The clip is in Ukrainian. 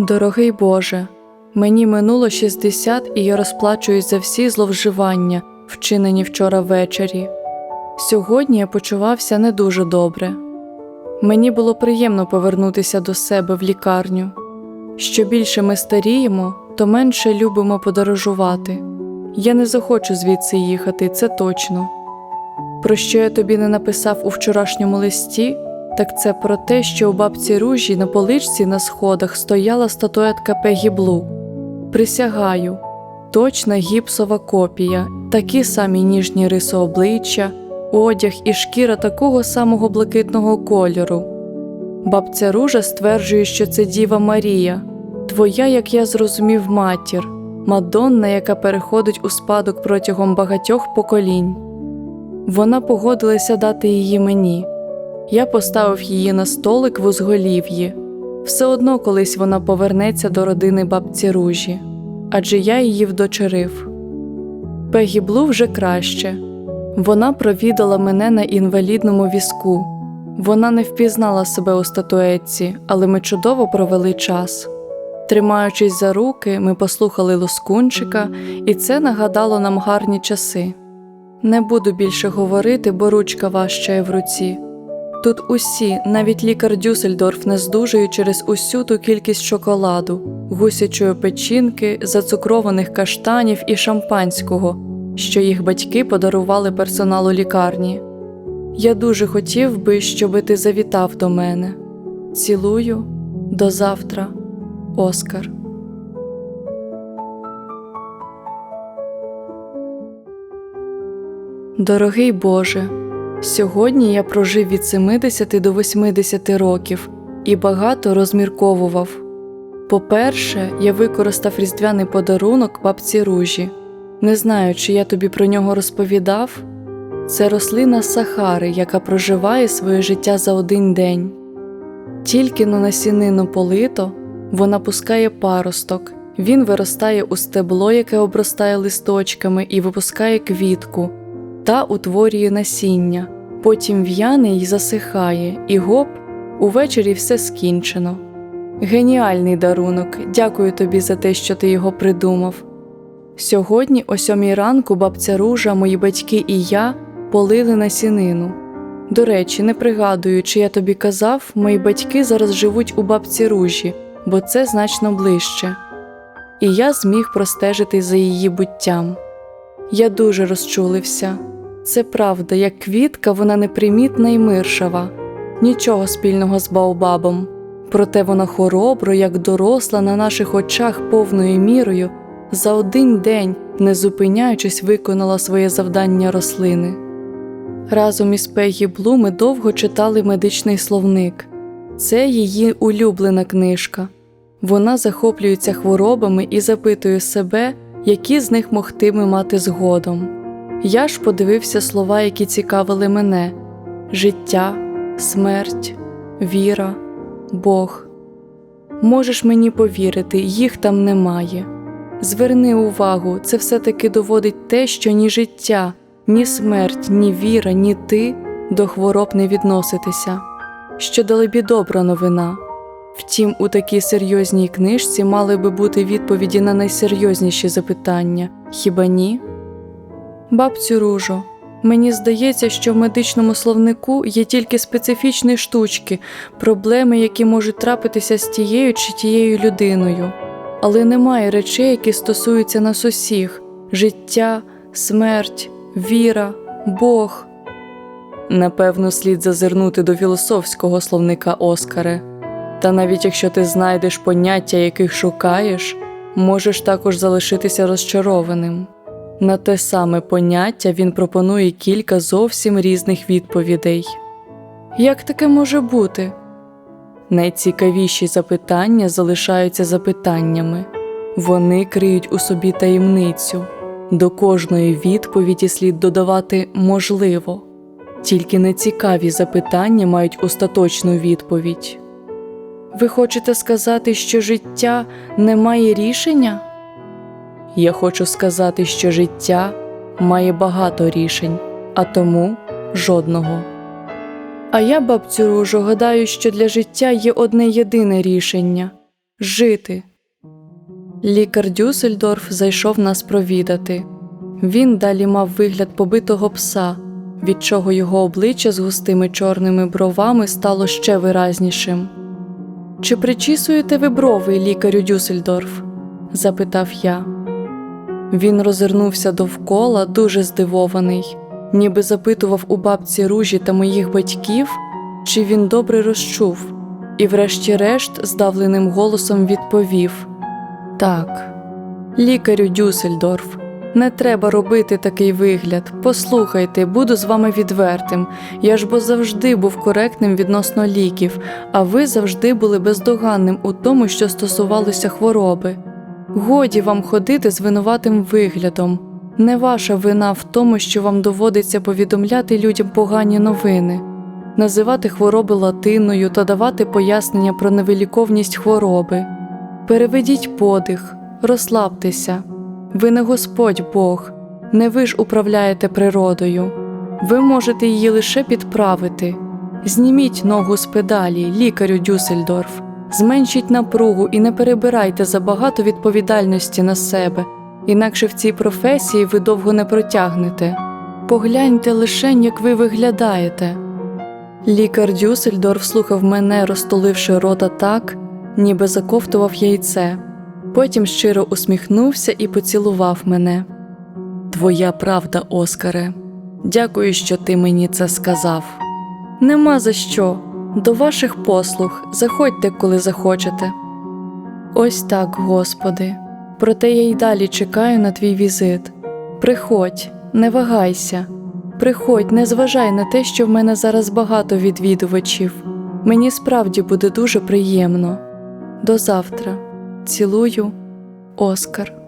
Дорогий Боже, мені минуло 60 і я розплачуюсь за всі зловживання, вчинені вчора ввечері. Сьогодні я почувався не дуже добре. Мені було приємно повернутися до себе в лікарню. Що більше ми старіємо, то менше любимо подорожувати. Я не захочу звідси їхати, це точно. Про що я тобі не написав у вчорашньому листі, так це про те, що у бабці ружі на поличці на сходах стояла статуетка Пегі Блу. Присягаю, точна гіпсова копія, такі самі ніжні риси обличчя, одяг і шкіра такого самого блакитного кольору. Бабця Ружа стверджує, що це Діва Марія, твоя, як я зрозумів, матір, мадонна, яка переходить у спадок протягом багатьох поколінь. Вона погодилася дати її мені. Я поставив її на столик в узголів'ї. Все одно колись вона повернеться до родини бабці Ружі, адже я її вдочерив. Пегі Блу вже краще. Вона провідала мене на інвалідному візку. Вона не впізнала себе у статуетці, але ми чудово провели час. Тримаючись за руки, ми послухали лоскунчика, і це нагадало нам гарні часи. Не буду більше говорити, бо ручка важчає в руці. Тут усі, навіть лікар Дюссельдорф, не здужують через усю ту кількість шоколаду, гусячої печінки, зацукрованих каштанів і шампанського, що їх батьки подарували персоналу лікарні. Я дуже хотів би, щоби ти завітав до мене. Цілую до завтра, Оскар. Дорогий Боже, сьогодні я прожив від 70 до 80 років і багато розмірковував. По-перше, я використав різдвяний подарунок бабці Ружі. Не знаю, чи я тобі про нього розповідав. Це рослина Сахари, яка проживає своє життя за один день. Тільки на насінину полито, вона пускає паросток, він виростає у стебло, яке обростає листочками і випускає квітку, та утворює насіння, потім в'яне й засихає, і гоп, увечері все скінчено. Геніальний дарунок, дякую тобі за те, що ти його придумав. Сьогодні, о сьомій ранку, бабця Ружа, мої батьки і я полили насінину. До речі, не пригадую, чи я тобі казав, мої батьки зараз живуть у бабці Ружі, бо це значно ближче. І я зміг простежити за її буттям. Я дуже розчулився. Це правда, як квітка, вона непримітна і миршава, нічого спільного з Баобабом. Проте вона хоробро, як доросла на наших очах повною мірою, за один день, не зупиняючись, виконала своє завдання рослини. Разом із Пегі Блу ми довго читали медичний словник. Це її улюблена книжка. Вона захоплюється хворобами і запитує себе, які з них могти ми мати згодом. Я ж подивився слова, які цікавили мене: життя, смерть, віра, Бог. Можеш мені повірити, їх там немає. Зверни увагу, це все-таки доводить те, що ні життя, ні смерть, ні віра, ні ти до хвороб не відноситеся. Що далебі добра новина. Втім, у такій серйозній книжці мали би бути відповіді на найсерйозніші запитання хіба ні? Бабцю Ружо, мені здається, що в медичному словнику є тільки специфічні штучки, проблеми, які можуть трапитися з тією чи тією людиною, але немає речей, які стосуються нас усіх життя, смерть, віра, Бог. Напевно, слід зазирнути до філософського словника Оскаре. Та навіть якщо ти знайдеш поняття, яких шукаєш, можеш також залишитися розчарованим. На те саме поняття він пропонує кілька зовсім різних відповідей. Як таке може бути? Найцікавіші запитання залишаються запитаннями, вони криють у собі таємницю. До кожної відповіді слід додавати можливо, тільки нецікаві запитання мають остаточну відповідь. Ви хочете сказати, що життя не має рішення? Я хочу сказати, що життя має багато рішень, а тому жодного. А я, бабцю Ружо, гадаю, що для життя є одне єдине рішення жити. Лікар Дюссельдорф зайшов нас провідати. Він далі мав вигляд побитого пса, від чого його обличчя з густими чорними бровами стало ще виразнішим. Чи причісуєте ви брови, лікарю Дюссельдорф? запитав я. Він розвернувся довкола, дуже здивований, ніби запитував у бабці ружі та моїх батьків, чи він добре розчув, і, врешті-решт, здавленим голосом відповів: Так, лікарю Дюссельдорф, не треба робити такий вигляд. Послухайте, буду з вами відвертим. Я ж бо завжди був коректним відносно ліків, а ви завжди були бездоганним у тому, що стосувалося хвороби. Годі вам ходити з винуватим виглядом. Не ваша вина в тому, що вам доводиться повідомляти людям погані новини, називати хвороби латиною та давати пояснення про невиліковність хвороби. Переведіть подих, розслабтеся. Ви не Господь Бог, не ви ж управляєте природою. Ви можете її лише підправити. Зніміть ногу з педалі, лікарю Дюссельдорф. Зменшіть напругу і не перебирайте забагато відповідальності на себе, інакше в цій професії ви довго не протягнете. Погляньте лише, як ви виглядаєте. Лікар Дюссельдорф слухав мене, розтуливши рота так, ніби заковтував яйце. Потім щиро усміхнувся і поцілував мене. Твоя правда, Оскаре. Дякую, що ти мені це сказав. Нема за що. До ваших послуг заходьте, коли захочете. Ось так, Господи. Проте я й далі чекаю на твій візит. Приходь, не вагайся. Приходь, не зважай на те, що в мене зараз багато відвідувачів. Мені справді буде дуже приємно. До завтра. Цілую, Оскар.